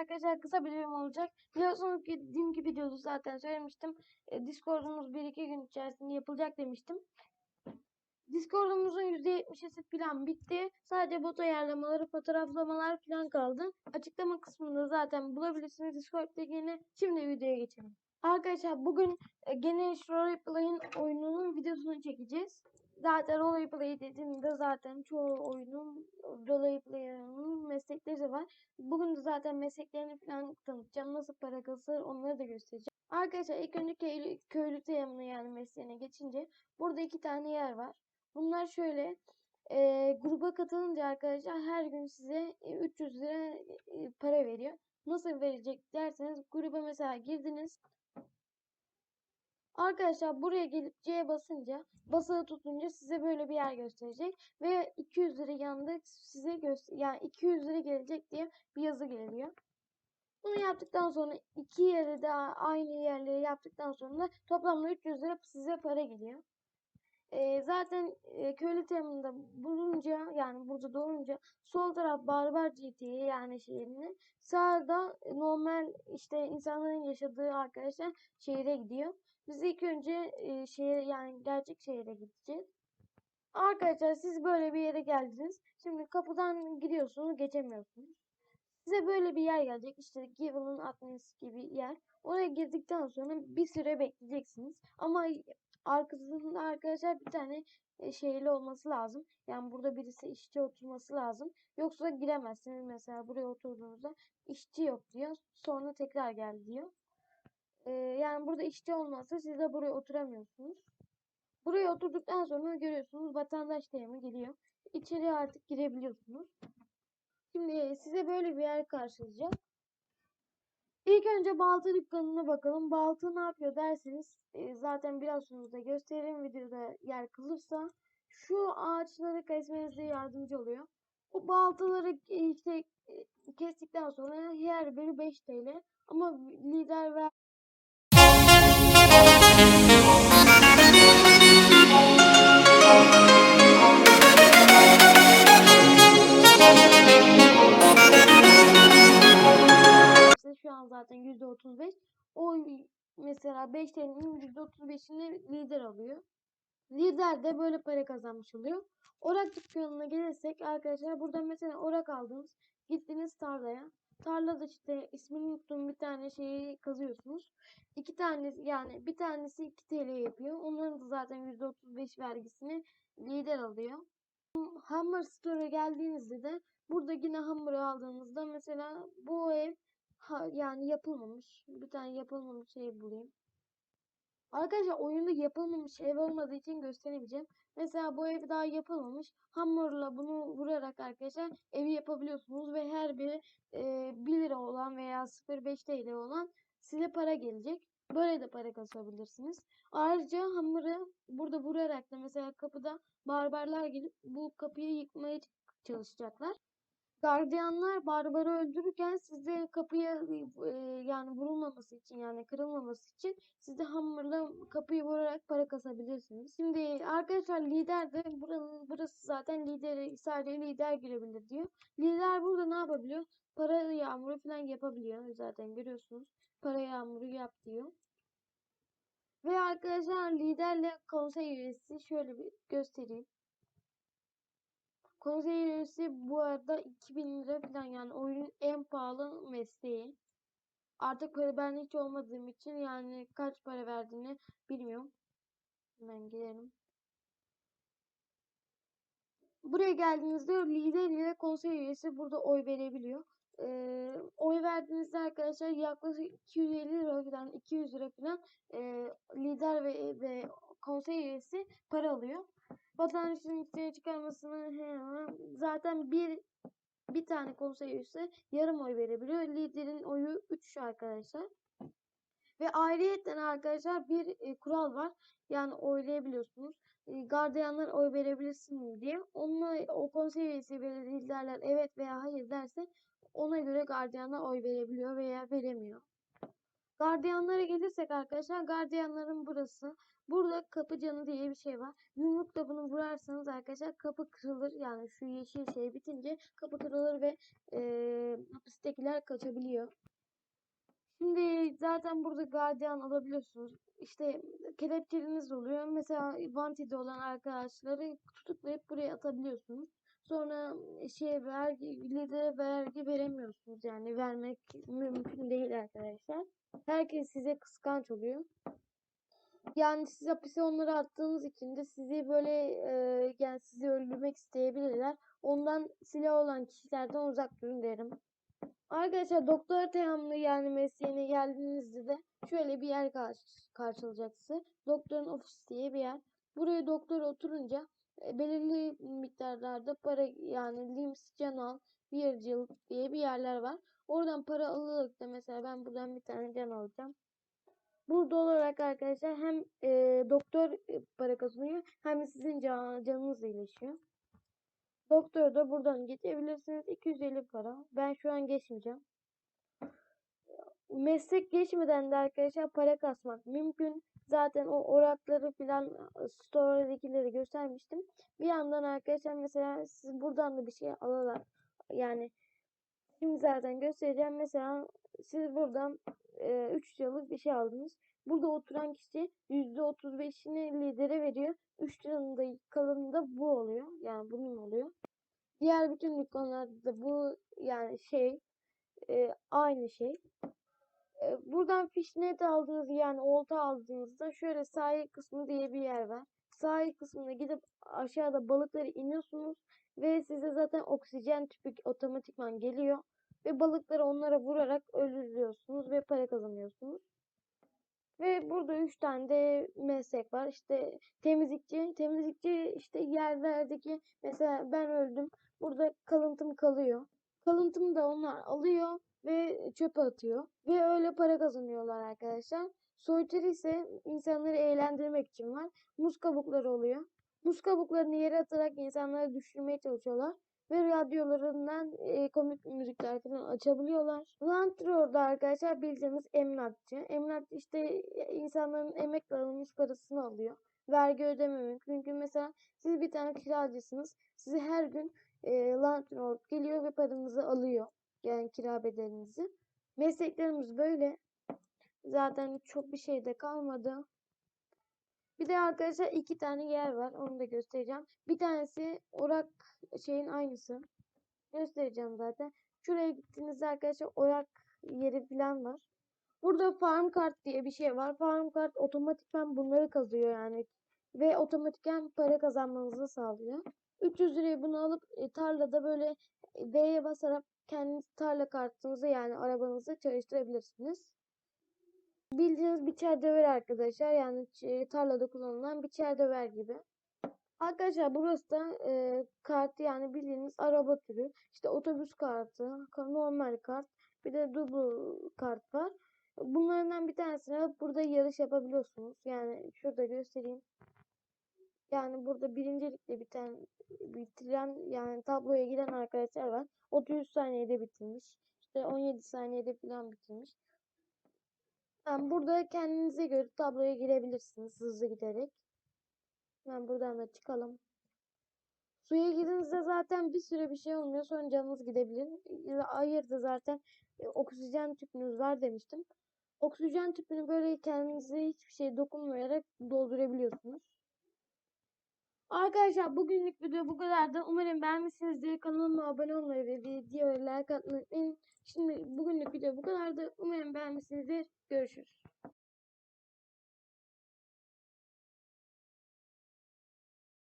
Arkadaşlar kısa bir video olacak. Biliyorsunuz ki dünkü videoda zaten söylemiştim. E, Discord'umuz 1-2 gün içerisinde yapılacak demiştim. Discord'umuzun %70'i falan bitti. Sadece bot ayarlamaları, fotoğraflamalar falan kaldı. Açıklama kısmında zaten bulabilirsiniz Discord linkini. Şimdi videoya geçelim. Arkadaşlar bugün e, gene Roleplay'in oyununun videosunu çekeceğiz. Zaten Roleplay dediğimde zaten çoğu oyunun Roleplay'in meslekleri var. Bugün de zaten mesleklerini falan tanıtacağım. Nasıl para kazanır onları da göstereceğim. Arkadaşlar ilk önce köylü, köylü teyanını yani mesleğine geçince burada iki tane yer var. Bunlar şöyle e, gruba katılınca arkadaşlar her gün size e, 300 lira e, para veriyor. Nasıl verecek derseniz gruba mesela girdiniz. Arkadaşlar buraya gelip C'ye basınca basılı tutunca size böyle bir yer gösterecek ve 200 lira yanında size göster yani 200 lira gelecek diye bir yazı geliyor. Bunu yaptıktan sonra iki yere de aynı yerleri yaptıktan sonra toplamda 300 lira size para geliyor. Ee, zaten e, köylü temanında bulunca yani burada doğunca sol taraf Barbar GTA yani şehrinin sağda normal işte insanların yaşadığı arkadaşlar şehre gidiyor. Biz ilk önce e, şehir yani gerçek şehre gideceğiz. Arkadaşlar siz böyle bir yere geldiniz. Şimdi kapıdan giriyorsunuz geçemiyorsunuz. Size böyle bir yer gelecek. İşte Given'ın adminisi gibi yer. Oraya girdikten sonra bir süre bekleyeceksiniz. Ama arkasında arkadaşlar bir tane e, şeyli olması lazım. Yani burada birisi işçi oturması lazım. Yoksa giremezsiniz. Mesela buraya oturduğunuzda işçi yok diyor. Sonra tekrar gel diyor. Ee, yani burada işçi olmazsa siz de buraya oturamıyorsunuz. Buraya oturduktan sonra görüyorsunuz vatandaş teyimi geliyor. İçeriye artık girebiliyorsunuz. Şimdi size böyle bir yer karşılayacak. İlk önce balta dükkanına bakalım. Balta ne yapıyor derseniz e, zaten biraz sonra da gösteririm videoda yer kalırsa. Şu ağaçları kesmenize yardımcı oluyor. O baltaları e, işte e, kestikten sonra her biri 5 TL. Ama lider ver mesela 5 TL'nin %35'ini lider alıyor. Lider de böyle para kazanmış oluyor. Orak dükkanına gelirsek arkadaşlar burada mesela orak aldınız. Gittiniz tarlaya. Tarlada işte ismini unuttuğum bir tane şeyi kazıyorsunuz. İki tanesi yani bir tanesi 2 TL yapıyor. Onların da zaten %35 vergisini lider alıyor. Hammer Store'a geldiğinizde de burada yine hammer'ı aldığınızda mesela bu ev ha, yani yapılmamış. Bir tane yapılmamış şey bulayım. Arkadaşlar oyunda yapılmamış ev olmadığı için gösteremeyeceğim. Mesela bu ev daha yapılmamış. Hammer'la bunu vurarak arkadaşlar evi yapabiliyorsunuz ve her biri e, 1 lira olan veya 0.5 TL olan size para gelecek. Böyle de para kazanabilirsiniz. Ayrıca hammer'ı burada vurarak da mesela kapıda barbarlar gelip bu kapıyı yıkmaya çalışacaklar. Gardiyanlar barbarı öldürürken size kapıya e, yani vurulmaması için yani kırılmaması için siz de hammerla kapıyı vurarak para kasabilirsiniz. Şimdi arkadaşlar lider de buranın burası zaten lider sadece lider girebilir diyor. Lider burada ne yapabiliyor? Para yağmuru falan yapabiliyor. Zaten görüyorsunuz. Para yağmuru yap diyor. Ve arkadaşlar liderle konsey üyesi şöyle bir göstereyim. Konsey üyesi bu arada 2000 lira falan yani oyunun en pahalı mesleği. Artık para ben hiç olmadığım için yani kaç para verdiğini bilmiyorum. Hemen gidelim. Buraya geldiğinizde lider ile konsey üyesi burada oy verebiliyor. Ee, oy verdiğinizde arkadaşlar yaklaşık 250 lira falan 200 lira falan e, lider ve, ve konsey üyesi para alıyor. Vatandaşın içeri çıkarmasını zaten bir bir tane konsey üyesi yarım oy verebiliyor. Liderin oyu 3 arkadaşlar. Ve ayrıyetten arkadaşlar bir e, kural var. Yani oylayabiliyorsunuz. E, gardiyanlar oy verebilirsin diye. Onunla o konsey üyesi ve liderler evet veya hayır derse ona göre gardiyanlar oy verebiliyor veya veremiyor. Gardiyanlara gelirsek arkadaşlar gardiyanların burası. Burada kapı canı diye bir şey var. Yumrukla bunu vurarsanız arkadaşlar kapı kırılır. Yani şu yeşil şey bitince kapı kırılır ve eee hapistekiler kaçabiliyor. Şimdi zaten burada gardiyan alabiliyorsunuz. İşte kelepçeleriniz oluyor. Mesela Vanti'de olan arkadaşları tutuklayıp buraya atabiliyorsunuz. Sonra şey vergi, lidere vergi veremiyorsunuz. Yani vermek mümkün değil arkadaşlar. Herkes size kıskanç oluyor. Yani siz hapise onları attığınız için de sizi böyle e, yani sizi öldürmek isteyebilirler. Ondan silah olan kişilerden uzak durun derim. Arkadaşlar doktor tamamlı yani mesleğine geldiğinizde de şöyle bir yer karş- karşılayacak size. Doktorun ofisi diye bir yer. Buraya doktor oturunca e, belirli miktarlarda para yani lims, canal, bir yıl diye bir yerler var. Oradan para alarak da mesela ben buradan bir tane can alacağım. Burada olarak arkadaşlar hem e, doktor e, para kazanıyor hem de sizin can, canınız iyileşiyor. Doktora da buradan geçebilirsiniz. 250 para. Ben şu an geçmeyeceğim. Meslek geçmeden de arkadaşlar para kasmak mümkün. Zaten o orakları filan story'dekileri göstermiştim. Bir yandan arkadaşlar mesela siz buradan da bir şey alarak yani şimdi zaten göstereceğim. Mesela siz buradan 3 yıllık bir şey aldınız. Burada oturan kişi %35'ini lidere veriyor. 3 liranın da kalanı da bu oluyor. Yani bunun oluyor. Diğer bütün dükkanlarda da bu yani şey e, aynı şey. Buradan fishnet aldığınız yani olta aldığınızda şöyle sahil kısmı diye bir yer var. Sahil kısmına gidip aşağıda balıkları iniyorsunuz ve size zaten oksijen tüpü otomatikman geliyor. Ve balıkları onlara vurarak öldürüyorsunuz ve para kazanıyorsunuz. Ve burada üç tane de meslek var. İşte temizlikçi. Temizlikçi işte yerlerdeki mesela ben öldüm. Burada kalıntım kalıyor. Kalıntımı da onlar alıyor ve çöpe atıyor. Ve öyle para kazanıyorlar arkadaşlar. Soytarı ise insanları eğlendirmek için var. Muz kabukları oluyor. Muz kabuklarını yere atarak insanları düşürmeye çalışıyorlar. Ve radyolarından e, komik müzikler falan açabiliyorlar. Lantror'da arkadaşlar bildiğimiz emlakçı. Emlakçı işte insanların emekle alınmış parasını alıyor. Vergi ödememek. Çünkü mesela siz bir tane kiracısınız. Size her gün e, Landlord geliyor ve paranızı alıyor. Yani kira bedelinizi. Mesleklerimiz böyle. Zaten çok bir şey de kalmadı. Bir de arkadaşlar iki tane yer var. Onu da göstereceğim. Bir tanesi orak şeyin aynısı. Göstereceğim zaten. Şuraya gittiğinizde arkadaşlar orak yeri falan var. Burada farm kart diye bir şey var. Farm kart otomatikman bunları kazıyor yani. Ve otomatikman para kazanmanızı sağlıyor. 300 liraya bunu alıp e, tarlada böyle e, D'ye basarak kendi tarla kartınızı yani arabanızı çalıştırabilirsiniz. Bildiğiniz biçer döver arkadaşlar. Yani e, tarlada kullanılan biçer döver gibi. Arkadaşlar burası da e, kartı yani bildiğiniz araba türü. İşte otobüs kartı, normal kart, bir de double kart var. Bunlardan bir tanesine burada yarış yapabiliyorsunuz. Yani şurada göstereyim. Yani burada birincilikle biten bitiren yani tabloya giren arkadaşlar var. 33 saniyede bitirmiş. İşte 17 saniyede falan bitirmiş. Yani burada kendinize göre tabloya girebilirsiniz hızlı giderek. Ben buradan da çıkalım. Suya girdiğinizde zaten bir süre bir şey olmuyor. Sonra canınız gidebilir. Ayırdı zaten e, oksijen tüpünüz var demiştim. Oksijen tüpünü böyle kendinize hiçbir şey dokunmayarak doldurabiliyorsunuz. Arkadaşlar bugünlük video bu kadardı. Umarım beğenmişsinizdir. Kanalıma abone olmayı ve videoya like atmayı unutmayın. Şimdi bugünlük video bu kadardı. Umarım beğenmişsinizdir. Görüşürüz.